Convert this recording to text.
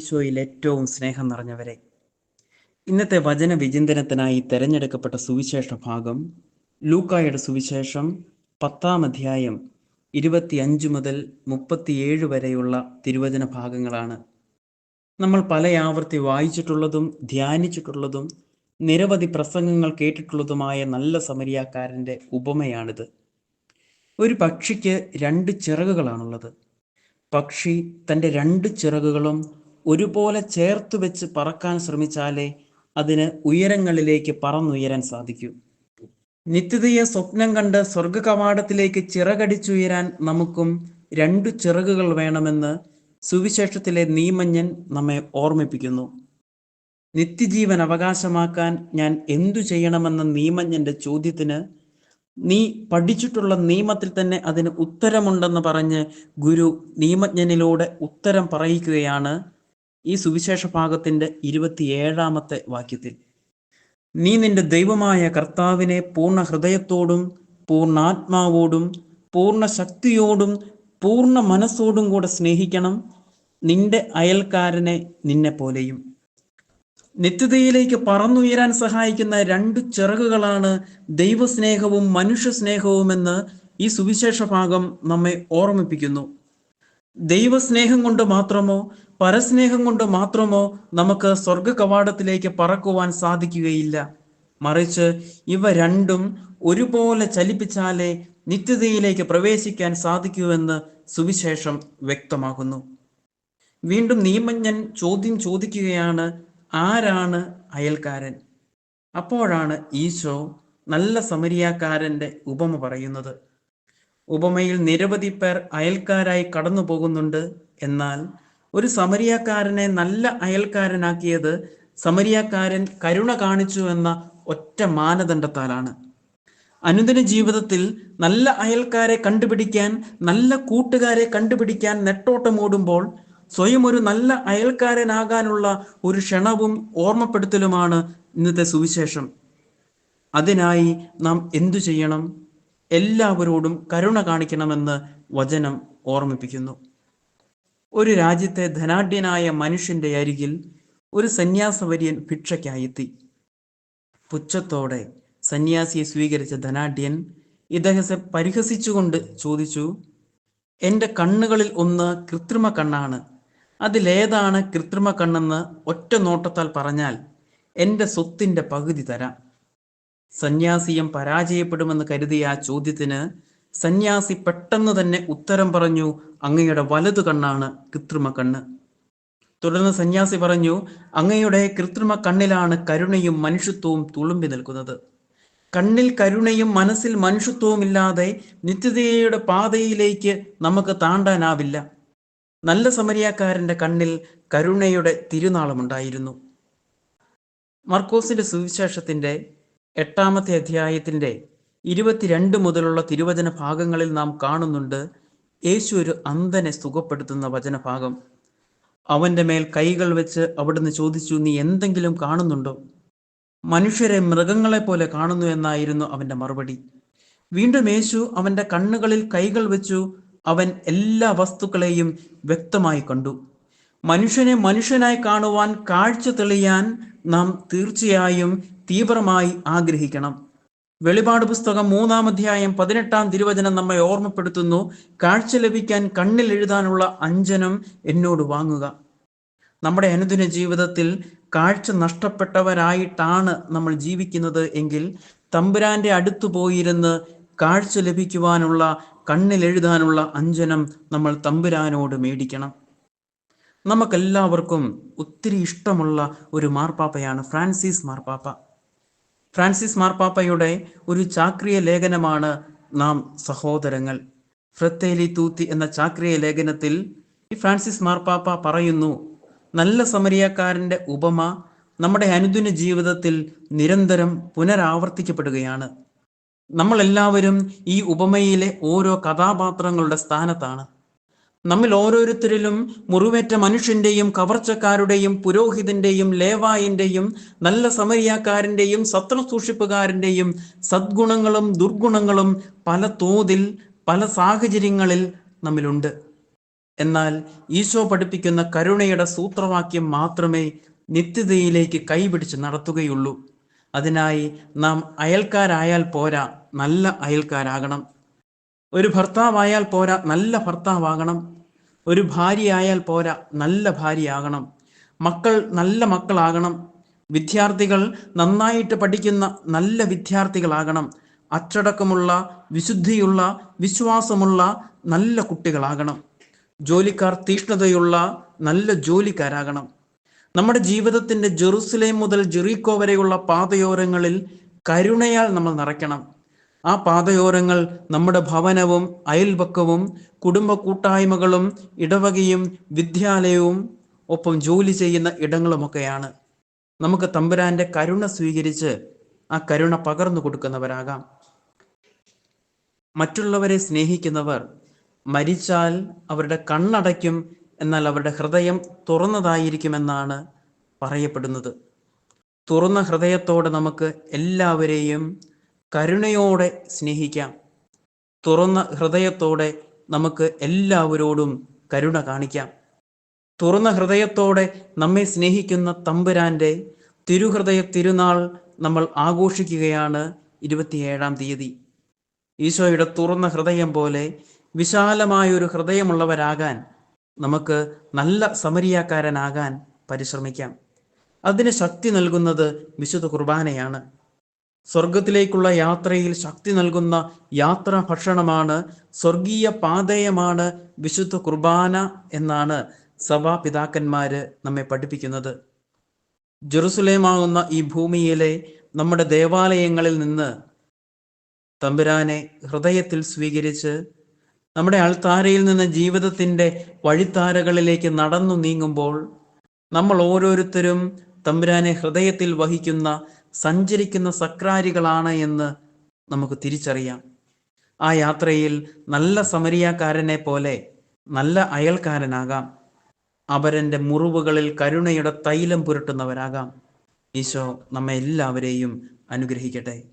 ഈശോയിൽ ഏറ്റവും സ്നേഹം നിറഞ്ഞവരെ. ഇന്നത്തെ വചന വിചിന്തനത്തിനായി തിരഞ്ഞെടുക്കപ്പെട്ട സുവിശേഷ ഭാഗം ലൂക്കായുടെ സുവിശേഷം പത്താം അധ്യായം ഇരുപത്തിയഞ്ച് മുതൽ മുപ്പത്തിയേഴ് വരെയുള്ള തിരുവചന ഭാഗങ്ങളാണ്. നമ്മൾ പല ആവർത്തി വായിച്ചിട്ടുള്ളതും ധ്യാനിച്ചിട്ടുള്ളതും നിരവധി പ്രസംഗങ്ങൾ കേട്ടിട്ടുള്ളതുമായ നല്ല സമരിയാക്കാരന്റെ ഉപമയാണിത്. ഒരു പക്ഷിക്ക് രണ്ട് ചിറകുകളാണുള്ളത്. പക്ഷി തന്റെ രണ്ട് ചിറകുകളും ഒരുപോലെ ചേർത്ത് വെച്ച് പറക്കാൻ ശ്രമിച്ചാലേ അതിന് ഉയരങ്ങളിലേക്ക് പറന്നുയരാൻ സാധിക്കൂ. നിത്യതയെ സ്വപ്നം കണ്ട് സ്വർഗ കവാടത്തിലേക്ക് ചിറകടിച്ചുയരാൻ നമുക്കും രണ്ടു ചിറകുകൾ വേണമെന്ന് സുവിശേഷത്തിലെ നീമഞ്ഞൻ നമ്മെ ഓർമ്മിപ്പിക്കുന്നു. നിത്യജീവൻ അവകാശമാക്കാൻ ഞാൻ എന്തു ചെയ്യണമെന്ന നീമഞ്ഞന്റെ ചോദ്യത്തിന് നീ പഠിച്ചിട്ടുള്ള നിയമത്തിൽ തന്നെ അതിന് ഉത്തരമുണ്ടെന്ന് പറഞ്ഞ് ഗുരു നിയമജ്ഞനിലൂടെ ഉത്തരം പറയിക്കുകയാണ് ഈ സുവിശേഷ ഭാഗത്തിന്റെ ഇരുപത്തിയേഴാമത്തെ വാക്യത്തിൽ. നീ നിന്റെ ദൈവമായ കർത്താവിനെ പൂർണ ഹൃദയത്തോടും പൂർണാത്മാവോടും പൂർണ ശക്തിയോടും പൂർണ മനസ്സോടും കൂടെ സ്നേഹിക്കണം. നിന്റെ അയൽക്കാരനെ നിന്നെ പോലെയും. നിത്യതയിലേക്ക് പറന്നുയരാൻ സഹായിക്കുന്ന രണ്ട് ചിറകുകളാണ് ദൈവസ്നേഹവും മനുഷ്യ സ്നേഹവുമെന്ന് ഈ സുവിശേഷ ഭാഗം നമ്മെ ഓർമ്മിപ്പിക്കുന്നു. ദൈവസ്നേഹം കൊണ്ട് മാത്രമോ പരസ്നേഹം കൊണ്ട് മാത്രമോ നമുക്ക് സ്വർഗ കവാടത്തിലേക്ക് പറക്കുവാൻ സാധിക്കുകയില്ല. മറിച്ച് ഇവ രണ്ടും ഒരുപോലെ ചലിപ്പിച്ചാലേ നിത്യതയിലേക്ക് പ്രവേശിക്കാൻ സാധിക്കൂവെന്ന് സുവിശേഷം വ്യക്തമാക്കുന്നു. വീണ്ടും നിയമജ്ഞൻ ചോദ്യം ചോദിക്കുകയാണ് ആരാണ് അയൽക്കാരൻ? അപ്പോഴാണ് ഈശോ നല്ല സമരിയാക്കാരന്റെ ഉപമ പറയുന്നത്. ഉപമയിൽ നിരവധി പേർ അയൽക്കാരായി കടന്നു പോകുന്നുണ്ട് എന്നാൽ ഒരു സമരിയാക്കാരനെ നല്ല അയൽക്കാരനാക്കിയത് സമരിയാക്കാരൻ കരുണ കാണിച്ചു എന്ന ഒറ്റ മാനദണ്ഡത്താലാണ്. അനുദിന ജീവിതത്തിൽ നല്ല അയൽക്കാരെ കണ്ടുപിടിക്കാൻ നല്ല കൂട്ടുകാരെ കണ്ടുപിടിക്കാൻ നെട്ടോട്ടമോടുമ്പോൾ സ്വയം ഒരു നല്ല അയൽക്കാരനാകാനുള്ള ഒരു ക്ഷണവും ഓർമ്മപ്പെടുത്തലുമാണ് ഇന്നത്തെ സുവിശേഷം. അതിനായി നാം എന്തു ചെയ്യണം? എല്ലാവരോടും കരുണ കാണിക്കണമെന്ന് വചനം ഓർമ്മിപ്പിക്കുന്നു. ഒരു രാജ്യത്തെ ധനാഢ്യനായ മനുഷ്യന്റെ അരികിൽ ഒരു സന്യാസവര്യൻ ഭിക്ഷയ്ക്കായെത്തി. പുച്ഛത്തോടെ സന്യാസിയെ സ്വീകരിച്ച ധനാഢ്യൻ ഇദ്ദേഹത്തെ പരിഹസിച്ചുകൊണ്ട് ചോദിച്ചു എന്റെ കണ്ണുകളിൽ ഒന്ന് കൃത്രിമ കണ്ണാണ്. അതിലേതാണ് കൃത്രിമ കണ്ണെന്ന് ഒറ്റ നോട്ടത്താൽ പറഞ്ഞാൽ എന്റെ സ്വത്തിന്റെ പകുതി തരാം. സന്യാസിയും പരാജയപ്പെടുമെന്ന് കരുതിയ ആ ചോദ്യത്തിന് സന്യാസി പെട്ടെന്ന് തന്നെ ഉത്തരം പറഞ്ഞു അങ്ങയുടെ വലതു കണ്ണാണ് കൃത്രിമ കണ്ണ്. തുടർന്ന് സന്യാസി പറഞ്ഞു അങ്ങയുടെ കൃത്രിമ കണ്ണിലാണ് കരുണയും മനുഷ്യത്വവും തുളുമ്പി നിൽക്കുന്നത്. കണ്ണിൽ കരുണയും മനസ്സിൽ മനുഷ്യത്വവും ഇല്ലാതെ നിത്യതയുടെ പാതയിലേക്ക് നമുക്ക് താണ്ടാനാവില്ല. നല്ല സമരിയാക്കാരന്റെ കണ്ണിൽ കരുണയുടെ തിരുനാളമുണ്ടായിരുന്നു. മർക്കോസിന്റെ സുവിശേഷത്തിന്റെ എട്ടാമത്തെ അധ്യായത്തിന്റെ ഇരുപത്തിരണ്ട് മുതലുള്ള തിരുവചന ഭാഗങ്ങളിൽ നാം കാണുന്നുണ്ട് യേശു ഒരു അന്ധനെ സുഖപ്പെടുത്തുന്ന വചനഭാഗം. അവന്റെ മേൽ കൈകൾ വെച്ച് അവിടുന്ന് ചോദിച്ചു നീ എന്തെങ്കിലും കാണുന്നുണ്ടോ? മനുഷ്യരെ മൃഗങ്ങളെ പോലെ കാണുന്നു എന്നായിരുന്നു അവന്റെ മറുപടി. വീണ്ടും യേശു അവന്റെ കണ്ണുകളിൽ കൈകൾ വെച്ചു അവൻ എല്ലാ വസ്തുക്കളെയും വ്യക്തമായി കണ്ടു. മനുഷ്യനെ മനുഷ്യനായി കാണുവാൻ കാഴ്ച തെളിയാൻ നാം തീർച്ചയായും തീവ്രമായി ആഗ്രഹിക്കണം. വെളിപാട് പുസ്തകം മൂന്നാം അധ്യായം പതിനെട്ടാം തിരുവചനം നമ്മെ ഓർമ്മപ്പെടുത്തുന്നു. കാഴ്ച ലഭിക്കാൻ കണ്ണിൽ എഴുതാനുള്ള അഞ്ജനം എന്നോട് വാങ്ങുക. നമ്മുടെ അനുദിന ജീവിതത്തിൽ കാഴ്ച നഷ്ടപ്പെട്ടവരായിട്ടാണ് നമ്മൾ ജീവിക്കുന്നത് എങ്കിൽ തമ്പുരാന്റെ അടുത്തു പോയിരുന്ന് കാഴ്ച ലഭിക്കുവാനുള്ള കണ്ണിൽ എഴുതാനുള്ള അഞ്ജനം നമ്മൾ തമ്പുരാനോട് മേടിക്കണം. നമുക്കെല്ലാവർക്കും ഒത്തിരി ഇഷ്ടമുള്ള ഒരു മാർപ്പാപ്പയാണ് ഫ്രാൻസിസ് മാർപ്പാപ്പ. ഫ്രാൻസിസ് മാർപ്പാപ്പയുടെ ഒരു ചാക്രിയ ലേഖനമാണ് നാം സഹോദരങ്ങൾ. ഫ്രത്തേലി തൂത്തി എന്ന ചാക്രിയ ലേഖനത്തിൽ ഫ്രാൻസിസ് മാർപ്പാപ്പ പറയുന്നു നല്ല സമരിയാക്കാരന്റെ ഉപമ നമ്മുടെ അനുദിന ജീവിതത്തിൽ നിരന്തരം പുനരാവർത്തിക്കപ്പെടുകയാണ്. നമ്മളെല്ലാവരും ഈ ഉപമയിലെ ഓരോ കഥാപാത്രങ്ങളുടെ സ്ഥാനത്താണ്. നമ്മിൽ ഓരോരുത്തരിലും മുറിവേറ്റ മനുഷ്യന്റെയും കവർച്ചക്കാരുടെയും പുരോഹിതന്റെയും ലേവായിന്റെയും നല്ല സമരിയാക്കാരന്റെയും സത്ര സൂക്ഷിപ്പുകാരന്റെയും സദ്ഗുണങ്ങളും ദുർഗുണങ്ങളും പല തോതിൽ പല സാഹചര്യങ്ങളിൽ നമ്മിലുണ്ട്. എന്നാൽ ഈശോ പഠിപ്പിക്കുന്ന കരുണയുടെ സൂത്രവാക്യം മാത്രമേ നിത്യതയിലേക്ക് കൈപിടിച്ച് നടത്തുകയുള്ളൂ. അതിനായി നാം അയൽക്കാരായാൽ പോരാ നല്ല അയൽക്കാരാകണം. ഒരു ഭർത്താവായാൽ പോരാ നല്ല ഭർത്താവാകണം. ഒരു ഭാര്യയായാൽ പോരാ നല്ല ഭാര്യയാകണം. മക്കൾ നല്ല മക്കളാകണം. വിദ്യാർത്ഥികൾ നന്നായിട്ട് പഠിക്കുന്ന നല്ല വിദ്യാർത്ഥികളാകണം. അച്ചടക്കമുള്ള വിശുദ്ധിയുള്ള വിശ്വാസമുള്ള നല്ല കുട്ടികളാകണം. ജോലിക്കാർ തീഷ്ണതയുള്ള നല്ല ജോലിക്കാരാകണം. നമ്മുടെ ജീവിതത്തിന്റെ ജെറുസലേം മുതൽ ജെറീക്കോ വരെയുള്ള പാതയോരങ്ങളിൽ കരുണയാൽ നമ്മൾ നിറയ്ക്കണം. ആ പാതയോരങ്ങൾ നമ്മുടെ ഭവനവും അയൽപക്കവും കുടുംബ കൂട്ടായ്മകളും ഇടവകയും വിദ്യാലയവും ഒപ്പം ജോലി ചെയ്യുന്ന ഇടങ്ങളുമൊക്കെയാണ്. നമുക്ക് തമ്പുരാന്റെ കരുണ സ്വീകരിച്ച് ആ കരുണ പകർന്നു കൊടുക്കുന്നവരാകാം. മറ്റുള്ളവരെ സ്നേഹിക്കുന്നവർ മരിച്ചാൽ അവരുടെ കണ്ണടയ്ക്കും എന്നാൽ അവരുടെ ഹൃദയം തുറന്നതായിരിക്കുമെന്നാണ് പറയപ്പെടുന്നത്. തുറന്ന ഹൃദയത്തോടെ നമുക്ക് എല്ലാവരെയും കരുണയോടെ സ്നേഹിക്കാം. തുറന്ന ഹൃദയത്തോടെ നമുക്ക് എല്ലാവരോടും കരുണ കാണിക്കാം. തുറന്ന ഹൃദയത്തോടെ നമ്മെ സ്നേഹിക്കുന്ന തമ്പുരാന്റെ തിരുഹൃദയ തിരുനാൾ നമ്മൾ ആഘോഷിക്കുകയാണ് ഇരുപത്തിയേഴാം തീയതി. ഈശോയുടെ തുറന്ന ഹൃദയം പോലെ വിശാലമായൊരു ഹൃദയമുള്ളവരാകാൻ നമുക്ക് നല്ല സമരിയാക്കാരനാകാൻ പരിശ്രമിക്കാം. അതിന് ശക്തി നൽകുന്നത് വിശുദ്ധ കുർബാനയാണ്. സ്വർഗത്തിലേക്കുള്ള യാത്രയിൽ ശക്തി നൽകുന്ന യാത്രാ ഭക്ഷണമാണ് സ്വർഗീയ പാതയമാണ് വിശുദ്ധ കുർബാന എന്നാണ് സഭാപിതാക്കന്മാര് നമ്മെ പഠിപ്പിക്കുന്നത്. ജെറുസലേമാകുന്ന ഈ ഭൂമിയിലെ നമ്മുടെ ദേവാലയങ്ങളിൽ നിന്ന് തമ്പുരാനെ ഹൃദയത്തിൽ സ്വീകരിച്ച് നമ്മുടെ അൾത്താരയിൽ നിന്ന് ജീവിതത്തിന്റെ വഴിത്താരകളിലേക്ക് നടന്നു നീങ്ങുമ്പോൾ നമ്മൾ ഓരോരുത്തരും തമ്പുരാനെ ഹൃദയത്തിൽ വഹിക്കുന്ന സഞ്ചരിക്കുന്ന സക്രാരികളാണ് എന്ന് നമുക്ക് തിരിച്ചറിയാം. ആ യാത്രയിൽ നല്ല സമരിയാക്കാരനെ പോലെ നല്ല അയൽക്കാരനാകാം. അവരന്റെ മുറിവുകളിൽ കരുണയുടെ തൈലം പുരട്ടുന്നവരാകാം. ഈശോ നമ്മെ എല്ലാവരെയും അനുഗ്രഹിക്കട്ടെ.